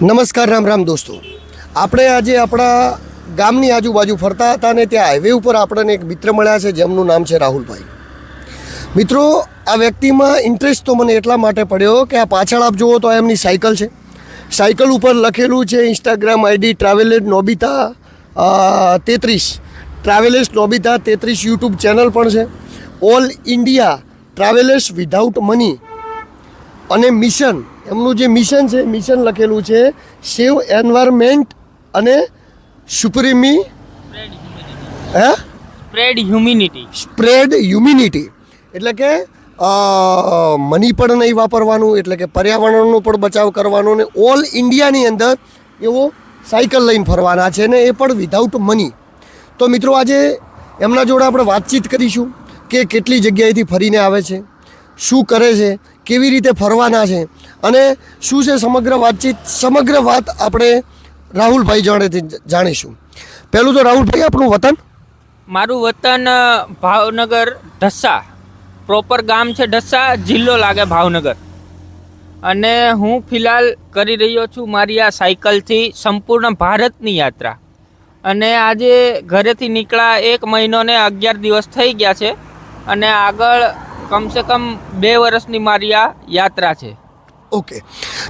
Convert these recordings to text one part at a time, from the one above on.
નમસ્કાર, રામ રામ દોસ્તો. આપણે આજે આપણા ગામની આજુબાજુ ફરતા હતા અને ત્યાં હાઈવે ઉપર આપણને એક મિત્ર મળ્યા છે, જેમનું નામ છે રાહુલભાઈ. મિત્રો, આ વ્યક્તિમાં ઇન્ટરેસ્ટ તો મને એટલા માટે પડ્યો કે આ પાછળ આપ જુઓ તો એમની સાયકલ છે. સાયકલ ઉપર લખેલું છે ઇન્સ્ટાગ્રામ આઈડી ટ્રાવેલેજ નોબિતા તેત્રીસ. ટ્રાવેલેસ નોબિતા તેત્રીસ યુટ્યુબ ચેનલ પણ છે. All India travellers without money અને મિશન એમનું જે મિશન છે મિશન લખેલું છે સેવ એન્વાયરમેન્ટ અને સુપ્રીમી હે? Spread humanity. Spread humanity. એટલે કે મની પણ નહીં વાપરવાનું એટલે કે પર્યાવરણનો પણ બચાવ કરવાનો ને ઓલ ઇન્ડિયાની અંદર એવો સાયકલ લઈને ફરવાના છે ને એ પણ વિધાઉટ મની તો મિત્રો આજે એમના જોડે આપણે વાતચીત કરીશું કે કેટલી જગ્યાએથી ફરીને આવે છે શું કરે છે કેવી રીતે ફરવાના છે અને શું છે સમગ્ર વાતચીત? સમગ્ર વાત આપણે રાહુલભાઈ જોડેથી જાણીશું. પહેલું તો રાહુલભાઈ, આપણું વતન? મારું વતન ભાવનગર ઢસા. પ્રોપર ગામ છે ઢસા, જિલ્લો લાગે ભાવનગર. અને હું ફિલહાલ કરી રહ્યો છું મારી આ સાયકલથી સંપૂર્ણ ભારતની યાત્રા. અને આજે ઘરેથી નીકળ્યા એક મહિનો ને અગિયાર દિવસ થઈ ગયા છે. અને આગળ કમસે કમ બે વર્ષની મારી આ યાત્રા છે. ઓકે.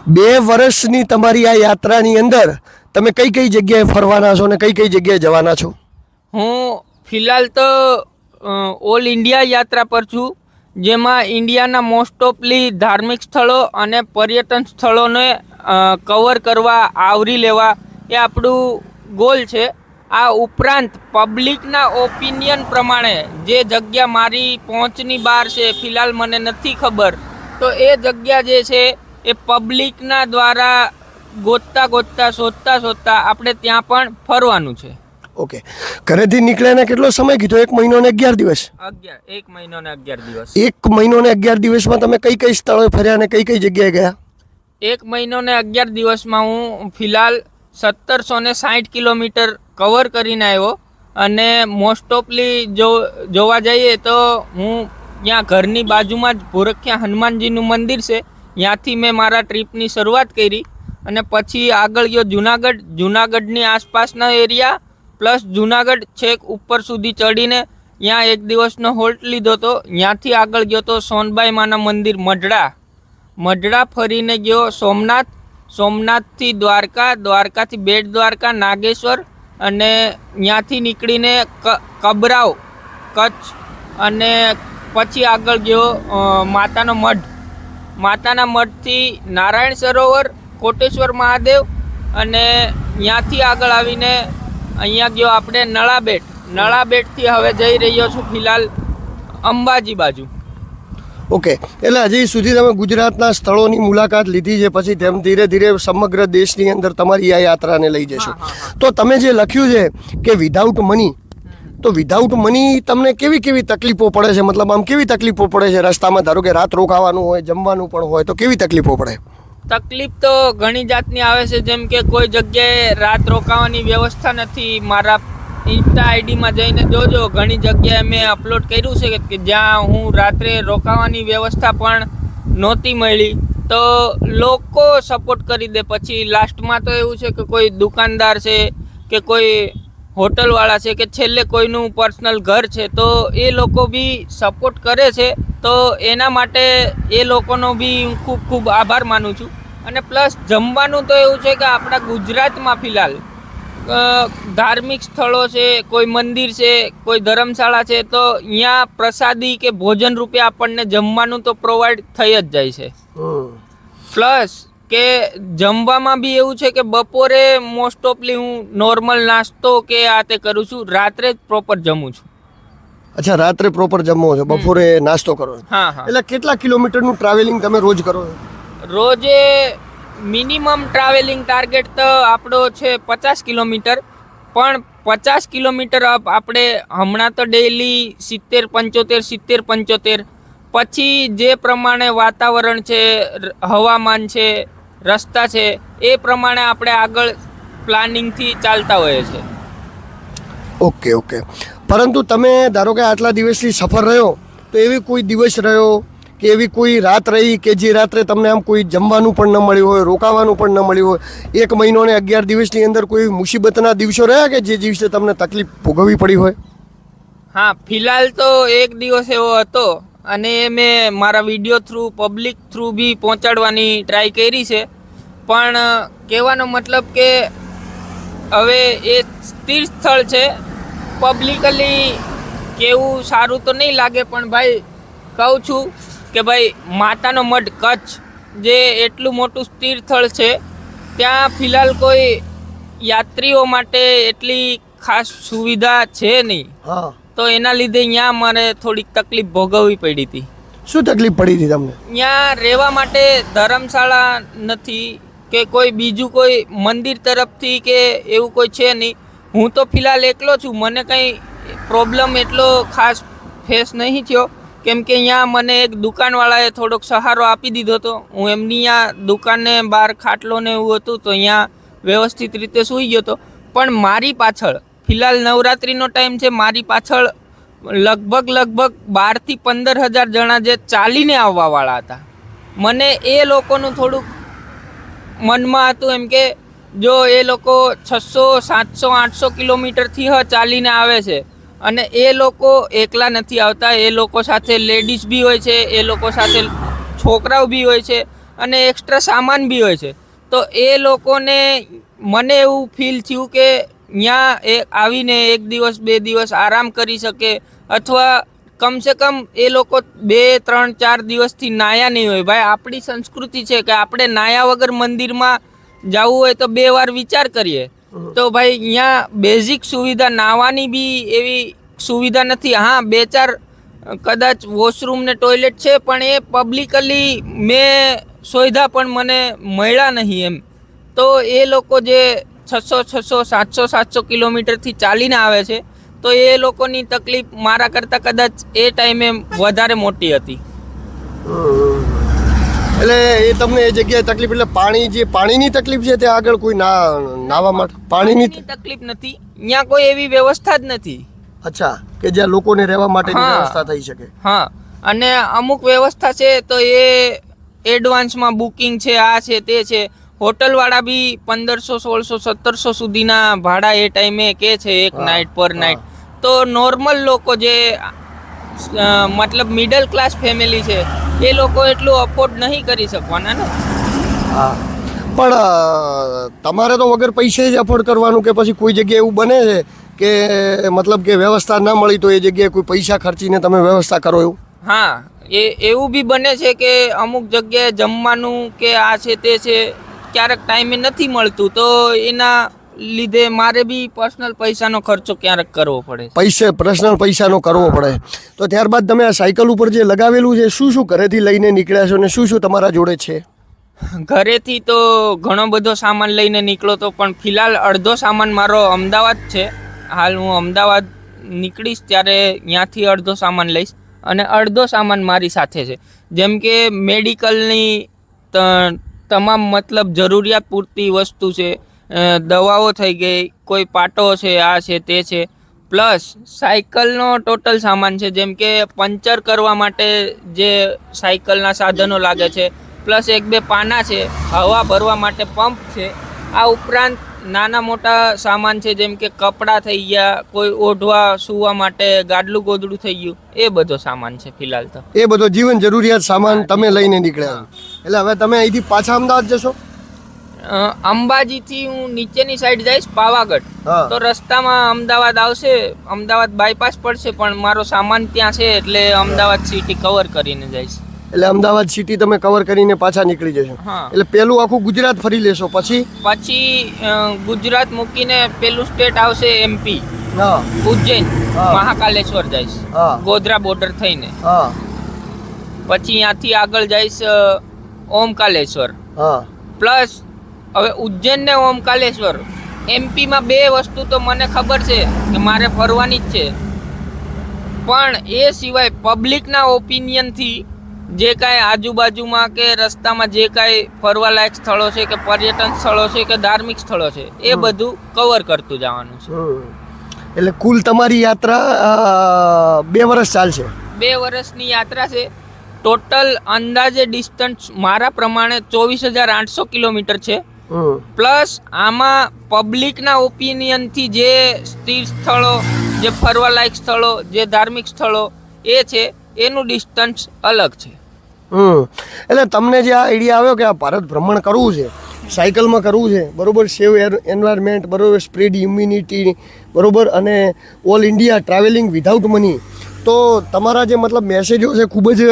બે વર્ષની તમારી આ યાત્રાની અંદર તમે કઈ કઈ જગ્યાએ ફરવાના છો ને કઈ કઈ જગ્યાએ જવાના છો? હું ફિલહાલ તો ઓલ ઇન્ડિયા યાત્રા પર છું જેમાં ઇન્ડિયાના મોસ્ટ ઓફલી ધાર્મિક સ્થળો અને પર્યટન સ્થળોને કવર કરવા આવરી લેવા એ આપણું ગોલ છે. આ ઉપરાંત પબ્લિકના ઓપિનિયન પ્રમાણે જે જગ્યા મારી પહોંચની બહાર છે ફિલહાલ મને નથી ખબર તો એ જગ્યા જે છે એ પબ્લિકના દ્વારા ગોતતા ગોતતા શોધતા શોધતા આપણે ત્યાં પણ ફરવાનું છે. ઓકે. ઘરેથી નીકળ્યાને કેટલો સમય કીધો? એક મહિનો ને અગિયાર દિવસ? અગિયાર એક મહિનો ને અગિયાર દિવસ. એક મહિનો ને અગિયાર દિવસમાં તમે કઈ કઈ સ્થળોએ ફર્યા અને કઈ કઈ જગ્યાએ ગયા? એક મહિનો ને અગિયાર દિવસમાં હું ફિલહાલ સત્તરસો ને સાઠ કિલોમીટર કવર કરીને આવ્યો. અને મોસ્ટ ઓફલી જો, જોવા જઈએ તો હું ત્યાં ઘરની બાજુમાં જ ભોરખિયા હનુમાનજીનું મંદિર છે. ત્યાંથી મેં મારા ટ્રીપની શરૂઆત કરી અને પછી આગળ ગયો જુનાગઢ. જુનાગઢની આસપાસના એરિયા પ્લસ જુનાગઢ છેક ઉપર સુધી ચડીને ત્યાં એક દિવસનો હોલ્ટ લીધો હતો ત્યાંથી આગળ ગયો તો સોનબાઈ માના મંદિર મઢડા. મઢડા ફરીને ગયો સોમનાથ. સોમનાથથી દ્વારકા, દ્વારકાથી બેટ દ્વારકા, નાગેશ્વર અને ત્યાંથી નીકળીને કબરાવ, કચ્છ અને પછી આગળ ગયો માતાનો મઢ. માતાના મઢથી નારાયણ સરોવર, કોટેશ્વર મહાદેવ અને ત્યાંથી આગળ આવીને અહીંયા ગયો આપણે નળાબેટ. નળાબેટથી હવે જઈ રહ્યો છું ફિલહાલ અંબાજી બાજુ. ઓકે એટલે હજી સુધી તમે ગુજરાતના સ્થળોની મુલાકાત લીધી છે પછી તેમ ધીરે ધીરે સમગ્ર દેશની અંદર તમારી આ યાત્રાને લઈ જશો. તો તમે જે લખ્યું છે કે વિધાઉટ મની તો વિધાઉટ મની તમને કેવી કેવી તકલીફો પડે છે? મતલબ આમ કેવી તકલીફો પડે છે રસ્તામાં? ધારો કે રાત રોકાવાનું હોય જમવાનું પણ હોય તો કેવી તકલીફો પડે? તકલીફ તો ઘણી જાતની આવે છે જેમ કે કોઈ જગ્યાએ રાત રોકાવાની વ્યવસ્થા નથી મારા ઇન્સ્ટા આઈડીમાં જઈને જોજો. ઘણી જગ્યાએ મેં અપલોડ કર્યું છે કે જ્યાં હું રાત્રે રોકાવાની વ્યવસ્થા પણ નહોતી મળી. તો લોકો સપોર્ટ કરી દે. પછી લાસ્ટમાં તો એવું છે કે કોઈ દુકાનદાર છે કે કોઈ હોટલવાળા છે કે છેલ્લે કોઈનું પર્સનલ ઘર છે, તો એ લોકો બી સપોર્ટ કરે છે. તો એના માટે એ લોકોનો બી હું ખૂબ ખૂબ આભાર માનું છું. અને પ્લસ જમવાનું તો એવું છે કે આપણા ગુજરાતમાં ફિલહાલ ધાર્મિક સ્થળો છે કોઈ મંદિર છે કોઈ ધર્મશાળા છે તો અહીંયા પ્રસાદી કે ભોજન રૂપે આપણને જમવાનું તો પ્રોવાઈડ થઈ જ જાય છે. પ્લસ કે જમવામાં બી એવું છે કે બપોરે મોસ્ટ ઓફલી હું નોર્મલ નાસ્તો કે આ તે કરું છું રાત્રે જ પ્રોપર જમું છું. અચ્છા રાત્રે પ્રોપર જમવો છો બપોરે નાસ્તો કરો હા હા. એટલે કેટલા કિલોમીટરનું ટ્રાવેલિંગ તમે રોજ કરો રોજે મિનિમમ ટ્રાવેલિંગ ટાર્ગેટ તો આપણો છે પચાસ કિલોમીટર. પણ પચાસ કિલોમીટર અપ આપણે હમણાં તો ડેઈલી સિત્તેર, પંચોતેર સિત્તેર, પંચોતેર. પછી જે પ્રમાણે વાતાવરણ છે હવામાન છે, રસ્તા છે, એ પ્રમાણે આપણે આગળ પ્લાનિંગથી ચાલતા હોઈએ છીએ. Okay okay. પરંતુ તમે ધારો કે આટલા દિવસથી સફર રહ્યો, તો એવી કોઈ દિવસ રહ્યો કે એવી કોઈ રાત રહી કે જે રાત્રે તમને આમ કોઈ જમવાનું પણ ન મળ્યું હોય, રોકાવાનું પણ ન મળ્યું હોય, એક મહિનો ને અગિયાર દિવસની અંદર કોઈ મુસીબતના દિવસો રહ્યા કે જે દિવસે તમને તકલીફ ભોગવવી પડી હોય? હા, ફિલહાલ તો એક દિવસ એવો હતો અને મેં મારા વીડિયો થ્રુ, પબ્લિક થ્રુ બી પહોંચાડવાની ટ્રાય કરી છે. પણ કહેવાનો મતલબ કે હવે એ સ્થિર સ્થળ છે. પબ્લિકલી કેવું સારું તો નહીં લાગે, પણ ભાઈ કહું છું કે ભાઈ માતાનો મઢ કચ્છ જે એટલું મોટું તીર્થળ છે ત્યાં ફિલહાલ કોઈ યાત્રીઓ માટે એટલી ખાસ સુવિધા છે નહીં. તો એના લીધે અહીંયા મારે થોડીક તકલીફ ભોગવવી પડી હતી. શું તકલીફ પડી હતી તમને? ત્યાં રહેવા માટે ધર્મશાળા નથી કે કોઈ બીજું કોઈ મંદિર તરફથી કે એવું કોઈ છે નહીં. હું તો ફિલહાલ એકલો છું મને કંઈ પ્રોબ્લેમ એટલો ખાસ ફેસ નહીં થયો. કેમ કે અહીંયા મને એક દુકાનવાળાએ થોડોક સહારો આપી દીધો હતો. હું એમની અહીંયા દુકાને બહાર ખાટલો ને એવું હતું તો અહીંયા વ્યવસ્થિત રીતે સૂઈ ગયો હતો. પણ મારી પાછળ, ફિલહાલ નવરાત્રિનો ટાઈમ છે, મારી પાછળ લગભગ લગભગ બારથી પંદર હજાર જણા જે ચાલીને આવવાવાળા હતા. મને એ લોકોનું થોડુંક મનમાં હતું એમ કે જો એ લોકો છસો, સાતસો, આઠસો કિલોમીટરથી હ ચાલીને આવે છે અને એ લોકો એકલા નથી આવતા. એ લોકો સાથે લેડીઝ બી હોય છે, એ લોકો સાથે છોકરાઓ બી હોય છે અને એક્સ્ટ્રા સામાન બી હોય છે. તો એ લોકોને મને એવું ફીલ થયું કે ત્યાં એ આવીને એક દિવસ, બે દિવસ આરામ કરી શકે અથવા કમસે કમ એ લોકો બે, ત્રણ, ચાર દિવસથી નાયા નહીં હોય. ભાઈ, આપણી સંસ્કૃતિ છે કે આપણે નાયા વગર મંદિરમાં જવું હોય તો બે વાર વિચાર કરીએ. તો ભાઈ અહીંયા બેઝિક સુવિધા નાવાની બી એવી સુવિધા નથી. હા, બે ચાર, કદાચ વોશરૂમ ને ટોયલેટ છે, પણ એ પબ્લિકલી મેં શોધ્યા પણ મને મળ્યા નહીં એમ. તો એ લોકો જે છસો છસો, સાતસો સાતસો કિલોમીટરથી ચાલીને આવે છે, તો એ લોકોની તકલીફ મારા કરતાં કદાચ એ ટાઈમે વધારે મોટી હતી. એટલે એ તમને એ જગ્યાએ તકલીફ એટલે પાણી જે પાણીની તકલીફ છે ત્યાં આગળ કોઈ ના નાવા માટે? પાણીની તકલીફ નથી. ત્યાં કોઈ એવી વ્યવસ્થા જ નથી. અચ્છા કે જ્યાં લોકોને રહેવા માટેની વ્યવસ્થા થઈ શકે? હા. અને અમુક વ્યવસ્થા છે તો એ એડવાન્સમાં બુકિંગ છે આ છે તે છે. હોટલવાળા બી પંદરસો સોળસો સત્તરસો સુધીના ભાડા એ ટાઈમે કે છે એક નાઇટ પર નાઇટ તો નોર્મલ લોકો જે મતલબ મિડલ ક્લાસ ફેમિલી છે એ લોકો એટલું અફોર્ડ નહીં કરી શકવાના ને? હા. પણ તમારે તો વગર પૈસે જ અફોર્ડ કરવાનું કે પછી કોઈ જગ્યાએ એવું બને છે કે મતલબ કે વ્યવસ્થા ના મળી તો એ જગ્યાએ કોઈ પૈસા ખર્ચીને તમે વ્યવસ્થા કરો એવું? હા એ એવું બી બને છે કે અમુક જગ્યાએ જમવાનું કે આ છે તે છે ક્યારેક ટાઈમે નથી મળતું તો એના લીધે મારે બી પર્સનલ પૈસાનો ખર્ચો ક્યારેક કરવો પડે પૈસે પર્સનલ પૈસાનો કરવો પડે. તો ત્યારબાદ તમે આ સાયકલ ઉપર જે લગાવેલું છે શું શું ઘરેથી લઈને નીકળ્યા છો ને શું શું તમારા જોડે છે? ઘરેથી તો ઘણો બધો સામાન લઈને નીકળો તો પણ ફિલહાલ અડધો સામાન મારો અમદાવાદ છે. હાલ હું અમદાવાદ નીકળીશ ત્યારે ત્યાંથી અડધો સામાન લઈશ અને અડધો સામાન મારી સાથે છે. જેમ કે મેડિકલની તમામ મતલબ જરૂરિયાત પૂરતી વસ્તુ છે દવાઓ થઈ ગઈ કોઈ પાટો છે આ છે તે છે. પ્લસ સાયકલનો ટોટલ સામાન છે જેમ કે પંચર કરવા માટે જે સાયકલના સાધનો લાગે છે પ્લસ એક બે પાના છે હવા ભરવા માટે પંપ છે. આ ઉપરાંત નાના મોટા સામાન છે જેમ કે કપડાં થઈ ગયા કોઈ ઓઢવા સૂવા માટે ગાડલું ગોદડું થઈ ગયું એ બધો સામાન છે ફિલહાલ તો. એ બધો જીવન જરૂરિયાત સામાન તમે લઈને નીકળ્યા. એટલે હવે તમે અહીંથી પાછા અમદાવાદ જશો? અંબાજીથી હું નીચેની સાઈડ જઈશ પાવાગઢ. તો રસ્તામાં અમદાવાદ આવશે અમદાવાદ બાયપાસ પડશે પણ મારો સામાન ત્યાં છે એટલે અમદાવાદ સિટી કવર કરીને જઈશ. એટલે અમદાવાદ સિટી તમે કવર કરીને પાછા નીકળી જશો. એટલે પેલું આખું ગુજરાત ફરી લેશો પછી? પછી ગુજરાત મૂકીને પેલું સ્ટેટ આવશે એમપી ઉજ્જૈન. મહાકાલેશ્વર જઈશ. ગોધરા બોર્ડર થઈને. પછી ત્યાંથી આગળ જઈશ ઓમકાલેશ્વર. હા. પ્લસ હવે ઉજ્જૈન ને ઓમકાલેશ્વર. એમપીમાં બે વસ્તુ તો મને ખબર છે કે મારે ફરવાની જ છે. પણ એ સિવાય પબ્લિકના ઓપિનિયનથી જે કાંઈ આજુબાજુમાં કે રસ્તામાં જે કાંઈ ફરવાલાયક સ્થળો છે કે પર્યટન સ્થળો છે કે ધાર્મિક સ્થળો છે એ બધું કવર કરતું જવાનું છે. એટલે કુલ તમારી યાત્રા બે વર્ષ ચાલશે? બે વર્ષની યાત્રા છે. ટોટલ અંદાજે ડિસ્ટન્સ મારા પ્રમાણે ચોવીસ હજાર આઠસો કિલોમીટર છે. પ્લસ આમાં પબ્લિકના ઓપિનિયનથી જે સ્થિર સ્થળો જે ફરવાલાયક સ્થળો જે ધાર્મિક સ્થળો એ છે એનું ડિસ્ટન્સ અલગ છે. હમ. એટલે તમને જે આ આઈડિયા આવ્યો કે આ ભારત ભ્રમણ કરવું છે સાયકલમાં કરવું છે બરોબર સેવ એન્વાયરમેન્ટ બરોબર સ્પ્રેડ ઇમ્યુનિટી બરોબર અને all India travelling without money તો તમારા જે મતલબ મેસેજો છે ખૂબ જ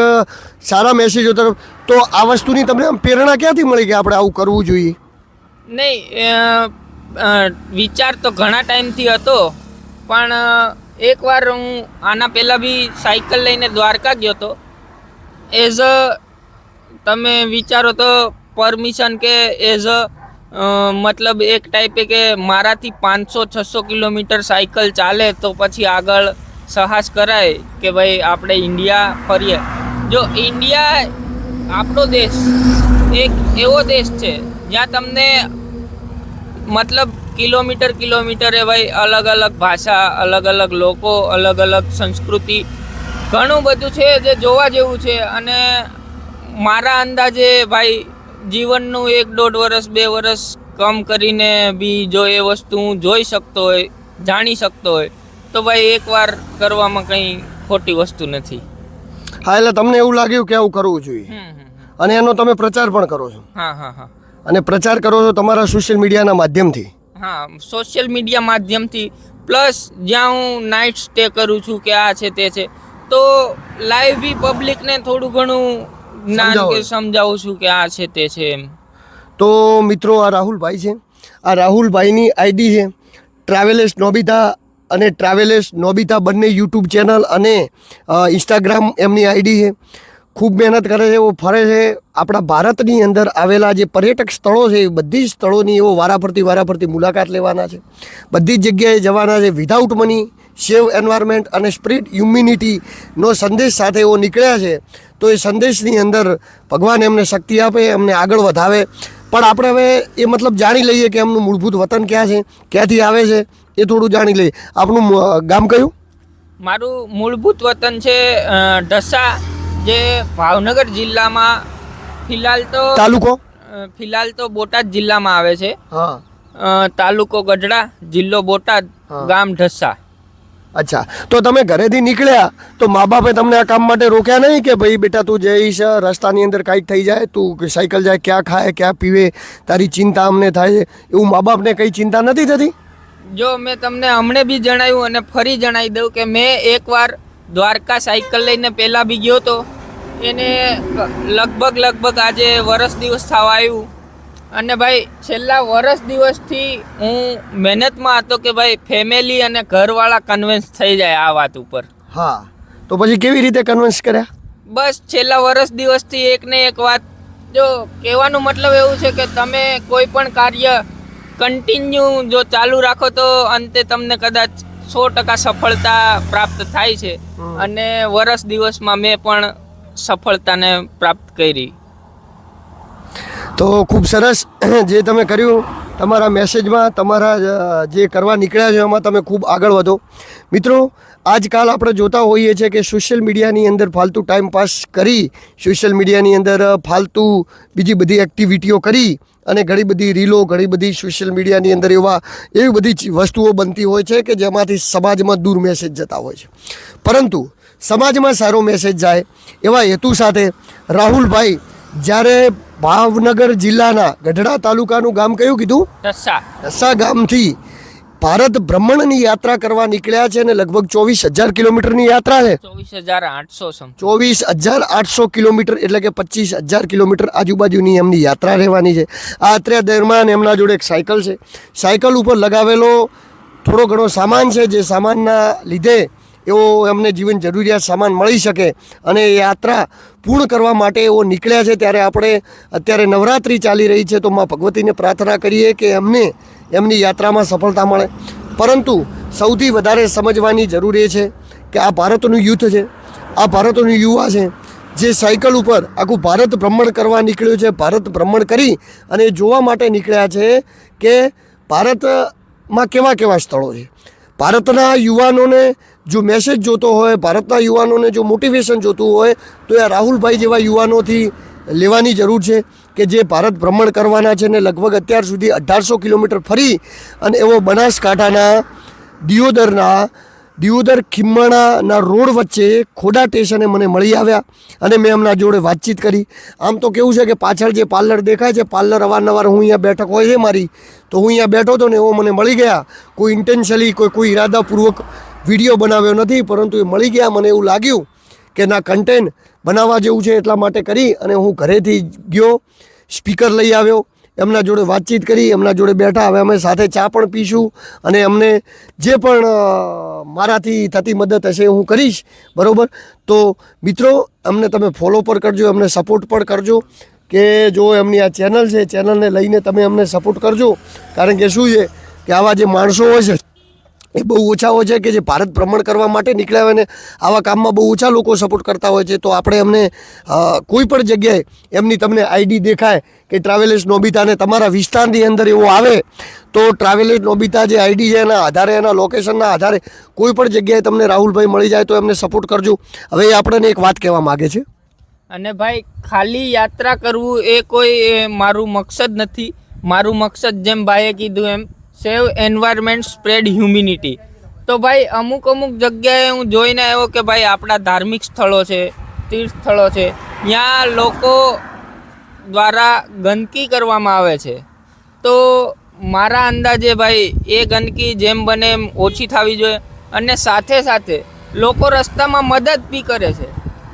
સારા મેસેજો તરફ તો આ વસ્તુની તમને આમ પ્રેરણા ક્યાંથી મળી કે આપણે આવું કરવું જોઈએ? નહીં વિચાર તો ઘણા ટાઈમથી હતો, પણ એકવાર હું આના પહેલાં બી સાયકલ લઈને દ્વારકા ગયો હતો એઝ અ, તમે વિચારો તો પરમિશન કે એઝ અ, મતલબ એક ટાઈપે કે મારાથી પાંચસો, છસો કિલોમીટર સાયકલ ચાલે તો પછી આગળ સાહસ કરાય કે ભાઈ આપણે ઇન્ડિયા ફરીએ. જો ઇન્ડિયા આપણો દેશ એક એવો દેશ છે, જ્યાં તમને મતલબ કિલોમીટર કિલોમીટરે ભાઈ અલગ અલગ ભાષા અલગ અલગ લોકો અલગ અલગ સંસ્કૃતિ. ઘણું બધું છે જે જોવા જેવું છે અને મારા અંદાજે ભાઈ જીવનનું એક દોઢ વર્ષ બે વર્ષ કમ કરીને બી જો એ વસ્તુ હું જોઈ શકતો હોય જાણી શકતો હોય તો ભાઈ એકવાર કરવામાં કંઈ ખોટી વસ્તુ નથી. હા એટલે તમને એવું લાગ્યું કે આવું કરવું જોઈએ. અને એનો તમે પ્રચાર પણ કરો છો. હા હા હા. અને પ્રચાર કરો છો તમારા સોશિયલ મીડિયાના માધ્યમથી? હા સોશિયલ મીડિયા માધ્યમથી. પ્લસ જ્યાં હું નાઇટ સ્ટે કરું છું કે આ છે તે છે તો લાઈવ બી પબ્લિકને થોડું ઘણું જ્ઞાન સમજાવો. સમજાવું છું કે આ છે તે છે એમ. તો મિત્રો આ રાહુલભાઈ છે. આ રાહુલભાઈની આઈડી છે. ટ્રાવેલર્સ નોબિતા અને ટ્રાવેલર્સ નોબિતા બંને યુટ્યુબ ચેનલ અને ઇન્સ્ટાગ્રામ એમની આઈડી છે. ખૂબ મહેનત કરે છે, એવો ફરે છે. આપણા ભારતની અંદર આવેલા જે પર્યટક સ્થળો છે, એ બધી જ સ્થળોની એવો વારાફરતી વારાફરતી મુલાકાત લેવાના છે. બધી જ જગ્યાએ જવાના છે વિધાઉટ મની સેવ એન્વાયરમેન્ટ અને સ્પ્રિટ હ્યુમિનિટીનો સંદેશ સાથે એવો નીકળ્યા છે. તો એ સંદેશની અંદર ભગવાન એમને શક્તિ આપે, એમને આગળ વધાવે. પણ આપણે હવે એ મતલબ જાણી લઈએ કે એમનું મૂળભૂત વતન ક્યાં છે, ક્યાંથી આવે છે, એ થોડું જાણી લઈએ. આપનું ગામ કયું? મારું મૂળભૂત વતન છે ઢસા જે ભાવનગર જિલ્લામાં ફિલહાલ તો તાલુકો? ફિલહાલ તો બોટાદ જિલ્લામાં આવે છે. તાલુકો ગઢડા જિલ્લો બોટાદ ગામ ઢસા. અચ્છા. તો તમે ઘરેથી નીકળ્યા તો મા બાપે તમને આ કામ માટે રોક્યા નહીં કે ભાઈ બેટા તું જઈશ રસ્તાની અંદર કાંઈક થઈ જાય તું સાયકલ જાય ક્યાં ખાય ક્યાં પીવે તારી ચિંતા અમને થાય એવું મા બાપને કંઈ ચિંતા નથી થતી? જો મેં તમને હમણે બી જણાવ્યું અને ફરી જણાવી દઉં કે મેં એકવાર દ્વારકા સાયકલ લઈને પહેલાં બી ગયો હતો એને લગભગ લગભગ આજે વરસ દિવસ થવા આવ્યું. અને ભાઈ છેલ્લા વરસ દિવસથી હું મહેનતમાં હતો કે ભાઈ ફેમિલી અને ઘરવાળા કન્વિન્સ થઈ જાય આ વાત ઉપર. હા. તો પછી કેવી રીતે કન્વિન્સ કર્યા? બસ છેલ્લા વરસ દિવસથી એક ને એક વાત. જો કહેવાનું મતલબ એવું છે કે તમે કોઈ પણ કાર્ય કન્ટિન્યુ જો ચાલુ રાખો તો અંતે તમને કદાચ સો ટકા સફળતા પ્રાપ્ત થાય છે. અને વરસ દિવસમાં મેં પણ સફળતાને પ્રાપ્ત કરી. તો ખૂબ સરસ જે તમે કર્યું તમારા મેસેજમાં તમારા જે કરવા નીકળ્યા છો એમાં તમે ખૂબ આગળ વધો. મિત્રો આજકાલ આપણે જોતા હોઈએ છીએ કે સોશિયલ મીડિયાની અંદર ફાલતુ ટાઈમ પાસ કરી સોશિયલ મીડિયાની અંદર ફાલતુ બીજી બધી એક્ટિવિટીઓ કરી અને ઘણી બધી રીલો ઘણી બધી સોશિયલ મીડિયાની અંદર એવા એવી બધી વસ્તુઓ બનતી હોય છે કે જેમાંથી સમાજમાં દૂર મેસેજ જતા હોય છે. પરંતુ સમાજમાં સારો મેસેજ જાય એવા હેતુ સાથે રાહુલભાઈ જ્યારે ભાવનગર જિલ્લાના ગઢડા તાલુકાનું ગામ કયું કીધું? ટસ્સા ગામથી ભારત ભ્રમણની યાત્રા કરવા નીકળ્યા છે અને લગભગ ચોવીસ હજાર કિલોમીટરની યાત્રા છે. ચોવીસ હજાર આઠસો ચોવીસ હજાર આઠસો કિલોમીટર એટલે કે પચીસ હજાર કિલોમીટર આજુબાજુની એમની યાત્રા રહેવાની છે. આ અત્યારે દરમિયાન એમના જોડે એક સાયકલ છે. સાયકલ ઉપર લગાવેલો થોડો ઘણો સામાન છે. જે સામાનના લીધે એવો એમને જીવન જરૂરિયાત સામાન મળી શકે અને એ યાત્રા પૂર્ણ કરવા માટે એવો નીકળ્યા છે. ત્યારે આપણે અત્યારે નવરાત્રિ ચાલી રહી છે, તો માં ભગવતીને પ્રાર્થના કરીએ કે એમને એમની યાત્રામાં સફળતા મળે. પરંતુ સૌથી વધારે સમજવાની જરૂર એ છે કે આ ભારતનું યુથ છે, આ ભારતનું યુવા છે, જે સાયકલ ઉપર આખું ભારત ભ્રમણ કરવા નીકળ્યું છે, ભારત ભ્રમણ કરી અને જોવા માટે નીકળ્યા છે કે ભારતમાં કેવા કેવા સ્થળો છે. ભારતના યુવાનોને જો મેસેજ જોતો હોય, ભારતના યુવાનોને જો મોટિવેશન જોતું હોય, તો એ રાહુલભાઈ જેવા યુવાનોથી લેવાની જરૂર છે કે જે ભારત ભ્રમણ કરવાના છે ને લગભગ અત્યાર સુધી અઢારસો કિલોમીટર ફરી અને એવો બનાસકાંઠાના દિયોદરના દિયોદર ખીમ્માણાના રોડ વચ્ચે ખોડા સ્ટેશને મને મળી આવ્યા અને મેં એમના જોડે વાતચીત કરી. આમ તો કેવું છે કે પાછળ જે પાર્લર દેખાય છે, પાર્લર અવારનવાર હું અહીંયા બેઠક હોય છે મારી, તો હું અહીંયા બેઠો હતો ને એવો મને મળી ગયા. કોઈ ઇન્ટેન્શલી કોઈ કોઈ ઈરાદાપૂર્વક વીડિયો બનાવ્યો નથી, પરંતુ એ મળી ગયા. મને એવું લાગ્યું કે ના કન્ટેન્ટ બનાવવા જેવું છે એટલા માટે કરી અને હું ઘરેથી ગયો સ્પીકર લઈ આવ્યો. એમના જોડે વાતચીત કરી, એમના જોડે બેઠા, હવે અમે સાથે ચા પણ પીશું અને અમને જે પણ મારાથી થતી મદદ હશે હું કરીશ, બરાબર? તો મિત્રો, અમને તમે ફોલો પણ કરજો, અમને સપોર્ટ પણ કરજો, કે જો એમની આ ચેનલ છે ચેનલને લઈને તમે અમને સપોર્ટ કરજો, કારણ કે શું છે, કે આવા જે માણસો હોય છે એ બહુ ઓછા હોય છે કે જે ભારત ભ્રમણ કરવા માટે નીકળ્યા હોય ને આવા કામમાં બહુ ઓછા લોકો સપોર્ટ કરતા હોય છે, તો આપણે એમને કોઈ પણ જગ્યાએ એમની તમને આઈડી દેખાય કે ટ્રાવેલર્સ નોબિતાને તમારા વિસ્તારની અંદર એવો આવે, તો ટ્રાવેલર્સ નોબિતા જે આઈડી છે એના આધારે, એના લોકેશનના આધારે કોઈ પણ જગ્યાએ તમને રાહુલભાઈ મળી જાય તો એમને સપોર્ટ કરજો. હવે એ આપણને એક વાત કહેવા માગે છે. અને ભાઈ, ખાલી યાત્રા કરવું એ કોઈ મારું મકસદ નથી. મારું મકસદ જેમ ભાઈએ કીધું એમ સેવ એન્વાયરમેન્ટ સ્પ્રેડ હ્યુમિનિટી તો ભાઈ, અમુક અમુક જગ્યાએ હું જોઈને આવ્યો કે ભાઈ, આપણા ધાર્મિક સ્થળો છે તીર્થ સ્થળો છે, ત્યાં લોકો દ્વારા ગંદકી કરવામાં આવે છે. તો મારા અંદાજે ભાઈ, એ ગંદકી જેમ બને એમ ઓછી થવી જોઈએ અને સાથે સાથે લોકો રસ્તામાં મદદ બી કરે છે.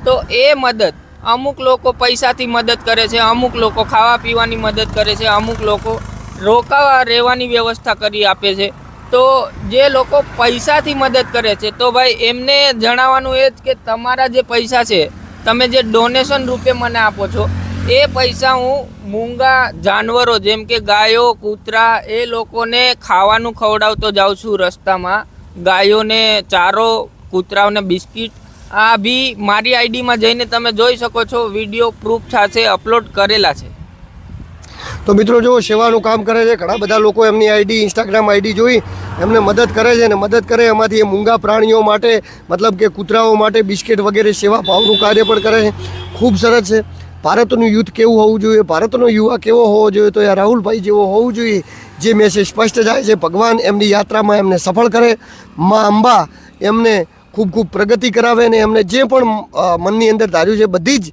તો એ મદદ અમુક લોકો પૈસાથી મદદ કરે છે, અમુક લોકો ખાવા પીવાની મદદ કરે છે, અમુક લોકો રોકાવા રહેવાની વ્યવસ્થા કરી આપે છે. તો જે લોકો પૈસાથી મદદ કરે છે, તો ભાઈ એમને જણાવવાનું એ જ કે તમારા જે પૈસા છે, તમે જે ડોનેશન રૂપે મને આપો છો, એ પૈસા હું મૂંગા જાનવરો જેમ કે ગાયો, કૂતરા, એ લોકોને ખાવાનું ખવડાવતો જાઉં છું રસ્તામાં. ગાયોને ચારો, કૂતરાઓને બિસ્કિટ, આ બી મારી આઈડીમાં જઈને તમે જોઈ શકો છો, વીડિયો પ્રૂફ સાથે અપલોડ કરેલા છે. તો મિત્રો જો સેવાનું કામ કરે છે, ઘણા બધા લોકો એમની આઈડી ઇન્સ્ટાગ્રામ આઈડી જોઈ એમને મદદ કરે છે અને મદદ કરે એમાંથી એ મૂંગા પ્રાણીઓ માટે, મતલબ કે કૂતરાઓ માટે બિસ્કિટ વગેરે સેવા ભાવનું કાર્ય પણ કરે છે. ખૂબ સરસ છે. ભારતનું યુથ કેવું હોવું જોઈએ? ભારતનો યુવા કેવો હોવો જોઈએ? તો એ રાહુલભાઈ જેવો હોવું જોઈએ. જે મેસેજ સ્પષ્ટ જાય છે, ભગવાન એમની યાત્રામાં એમને સફળ કરે. મા અંબા એમને ખૂબ ખૂબ પ્રગતિ કરાવે અને એમને જે પણ મનની અંદર ધાર્યું છે, બધી જ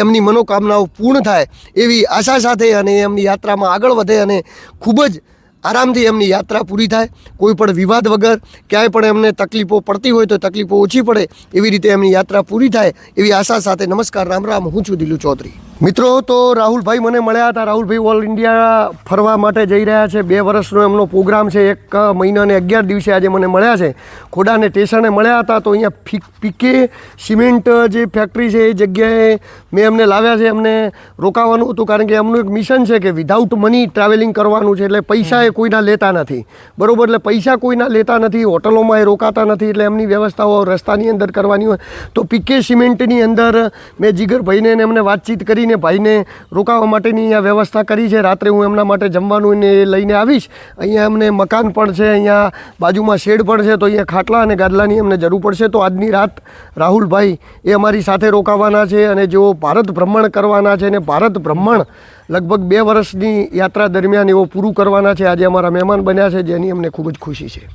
એમની મનોકામનાઓ પૂર્ણ થાય એવી આશા સાથે અને એમની યાત્રામાં આગળ વધે અને ખૂબ જ આરામથી એમની યાત્રા પૂરી થાય. કોઈ પણ વિવાદ વગર, ક્યાંય પણ એમને તકલીફો પડતી હોય તો તકલીફો ઓછી પડે એવી રીતે એમની યાત્રા પૂરી થાય એવી આશા સાથે નમસ્કાર, રામ રામ, હું છું દિલુ ચૌધરી. મિત્રો, તો રાહુલભાઈ મને મળ્યા હતા. રાહુલભાઈ ઓલ ઇન્ડિયા ફરવા માટે જઈ રહ્યા છે. બે વર્ષનો એમનો પ્રોગ્રામ છે. એક મહિના અને અગિયાર દિવસે આજે મને મળ્યા છે. ખોડાને સ્ટેશને મળ્યા હતા. તો અહીંયા ફી પીકે સિમેન્ટ જે ફેક્ટરી છે, એ જગ્યાએ મેં એમને લાવ્યા છે. એમને રોકાવાનું હતું. કારણ કે એમનું એક મિશન છે કે વિધાઉટ મની ટ્રાવેલિંગ કરવાનું છે. એટલે પૈસા એ કોઈના લેતા નથી. બરોબર? એટલે પૈસા કોઈના લેતા નથી. હોટલોમાં એ રોકાતા નથી. એટલે એમની વ્યવસ્થાઓ રસ્તાની અંદર કરવાની હોય. તો પીકે સિમેન્ટની અંદર મેં જીગરભાઈને એમને વાતચીત કરીને ભાઈને રોકાવા માટેની અહીંયા વ્યવસ્થા કરી છે. રાત્રે હું એમના માટે જમવાનું ને એ લઈને આવીશ. અહીંયા એમને મકાન પણ છે, અહીંયા બાજુમાં શેડ પણ છે, તો અહીંયા ખાટલા અને ગાદલાની એમને જરૂર પડશે. તો આજની રાત રાહુલભાઈ એ અમારી સાથે રોકાવાના છે અને જેઓ ભારત ભ્રમણ કરવાના છે અને ભારત ભ્રમણ લગભગ બે વર્ષની યાત્રા દરમિયાન એવો પૂરું કરવાના છે. આજે અમારા મહેમાન બન્યા છે, જેની અમને ખૂબ જ ખુશી છે.